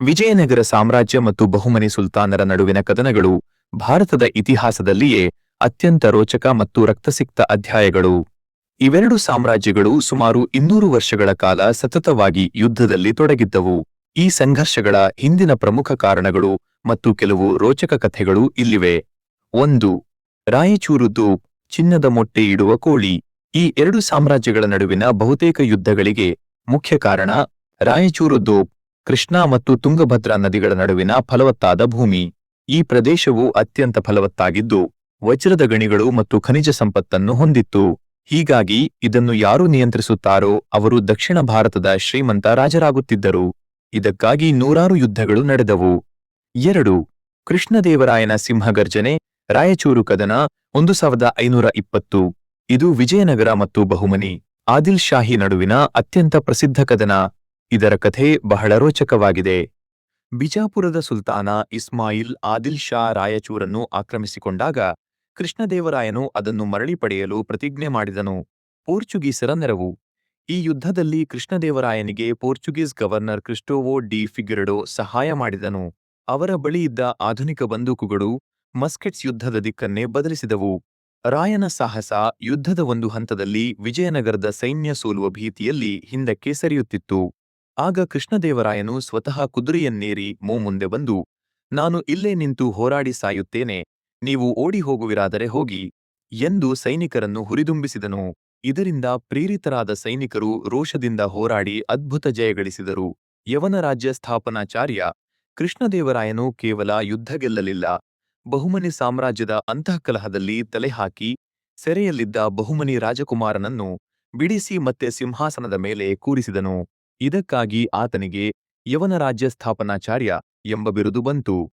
ವಿಜಯನಗರ ಸಾಮ್ರಾಜ್ಯ ಮತ್ತು ಬಹುಮನಿ ಸುಲ್ತಾನರ ನಡುವಿನ ಕದನಗಳು ಭಾರತದ ಇತಿಹಾಸದಲ್ಲಿಯೇ ಅತ್ಯಂತ ರೋಚಕ ಮತ್ತು ರಕ್ತಸಿಕ್ತ ಅಧ್ಯಾಯಗಳು. ಇವೆರಡು ಸಾಮ್ರಾಜ್ಯಗಳು ಸುಮಾರು ಇನ್ನೂರು ವರ್ಷಗಳ ಕಾಲ ಸತತವಾಗಿ ಯುದ್ಧದಲ್ಲಿ ತೊಡಗಿದ್ದವು. ಈ ಸಂಘರ್ಷಗಳ ಹಿಂದಿನ ಪ್ರಮುಖ ಕಾರಣಗಳು ಮತ್ತು ಕೆಲವು ರೋಚಕ ಕಥೆಗಳು ಇಲ್ಲಿವೆ. ಒಂದು ರಾಯಚೂರು ದೋಪ್ ಚಿನ್ನದ ಮೊಟ್ಟೆ ಇಡುವ ಕೋಳಿ. ಈ ಎರಡು ಸಾಮ್ರಾಜ್ಯಗಳ ನಡುವಿನ ಬಹುತೇಕ ಯುದ್ಧಗಳಿಗೆ ಮುಖ್ಯ ಕಾರಣ ರಾಯಚೂರು ದೋಪ್ ಕೃಷ್ಣಾ ಮತ್ತು ತುಂಗಭದ್ರಾ ನದಿಗಳ ನಡುವಿನ ಫಲವತ್ತಾದ ಭೂಮಿ. ಈ ಪ್ರದೇಶವು ಅತ್ಯಂತ ಫಲವತ್ತಾಗಿದ್ದು, ವಜ್ರದ ಗಣಿಗಳು ಮತ್ತು ಖನಿಜ ಸಂಪತ್ತನ್ನು ಹೊಂದಿತ್ತು. ಹೀಗಾಗಿ, ಇದನ್ನು ಯಾರು ನಿಯಂತ್ರಿಸುತ್ತಾರೋ, ಅವರು ದಕ್ಷಿಣ ಭಾರತದ ಶ್ರೀಮಂತ ರಾಜರಾಗುತ್ತಿದ್ದರು. ಇದಕ್ಕಾಗಿ ನೂರಾರು ಯುದ್ಧಗಳು ನಡೆದವು. ಎರಡು. ಕೃಷ್ಣದೇವರಾಯನ ಸಿಂಹಗರ್ಜನೆ, ರಾಯಚೂರು ಕದನ, ಒಂದು ಸಾವಿರದ ಐನೂರ ಇಪ್ಪತ್ತು. ಇದು ವಿಜಯನಗರ ಮತ್ತು ಬಹುಮನಿ ಆದಿಲ್ ಶಾಹಿ ನಡುವಿನ ಅತ್ಯಂತ ಪ್ರಸಿದ್ಧ ಕದನ. ಇದರ ಕಥೆ ಬಹಳ ರೋಚಕವಾಗಿದೆ. ಬಿಜಾಪುರದ ಸುಲ್ತಾನ ಇಸ್ಮಾಯಿಲ್ ಆದಿಲ್ ಶಾ ರಾಯಚೂರನ್ನು ಆಕ್ರಮಿಸಿಕೊಂಡಾಗ ಕೃಷ್ಣದೇವರಾಯನು ಅದನ್ನು ಮರಳಿ ಪಡೆಯಲು ಪ್ರತಿಜ್ಞೆ ಮಾಡಿದನು. ಪೋರ್ಚುಗೀಸರ ನೆರವು. ಈ ಯುದ್ಧದಲ್ಲಿ ಕೃಷ್ಣದೇವರಾಯನಿಗೆ Portuguese governor Cristovao de Figueiredo ಸಹಾಯ ಮಾಡಿದನು. ಅವರ ಬಳಿ ಇದ್ದ ಆಧುನಿಕ ಬಂದೂಕುಗಳು ಮಸ್ಕೆಟ್ಸ್ ಯುದ್ಧದ ದಿಕ್ಕನ್ನೇ ಬದಲಿಸಿದವು. ರಾಯನ ಸಾಹಸ ಯುದ್ಧದ ಒಂದು ಹಂತದಲ್ಲಿ ವಿಜಯನಗರದ ಸೈನ್ಯ ಸೋಲುವ ಭೀತಿಯಲ್ಲಿ ಹಿಂದಕ್ಕೆ ಸರಿಯುತ್ತಿತ್ತು. ಆಗ ಕೃಷ್ಣದೇವರಾಯನು ಸ್ವತಃ ಕುದುರೆಯನ್ನೇರಿ ಮೂ ಮುಂದೆ ಬಂದು, ನಾನು ಇಲ್ಲೇ ನಿಂತು ಹೋರಾಡಿ ಸಾಯುತ್ತೇನೆ, ನೀವು ಓಡಿ ಹೋಗುವಿರಾದರೆ ಹೋಗಿ, ಎಂದು ಸೈನಿಕರನ್ನು ಹುರಿದುಂಬಿಸಿದನು. ಇದರಿಂದ ಪ್ರೇರಿತರಾದ ಸೈನಿಕರು ರೋಷದಿಂದ ಹೋರಾಡಿ ಅದ್ಭುತ ಜಯಗಳಿಸಿದರು ಯವನ ರಾಜ್ಯ ಸ್ಥಾಪನಾಚಾರ್ಯ ಕೃಷ್ಣದೇವರಾಯನು ಕೇವಲ ಯುದ್ಧ ಗೆಲ್ಲಲಿಲ್ಲ. ಬಹುಮನಿ ಸಾಮ್ರಾಜ್ಯದ ಅಂತಃಕಲಹದಲ್ಲಿ ತಲೆಹಾಕಿ, ಸೆರೆಯಲ್ಲಿದ್ದ ಬಹುಮನಿ ರಾಜಕುಮಾರನನ್ನು ಬಿಡಿಸಿ ಮತ್ತೆ ಸಿಂಹಾಸನದ ಮೇಲೆ ಕೂರಿಸಿದನು. ಇದಕ್ಕಾಗಿ ಆತನಿಗೆ ಯವನ ರಾಜ್ಯ ಸ್ಥಾಪನಾಚಾರ್ಯ ಎಂಬ ಬಿರುದು ಬಂತು.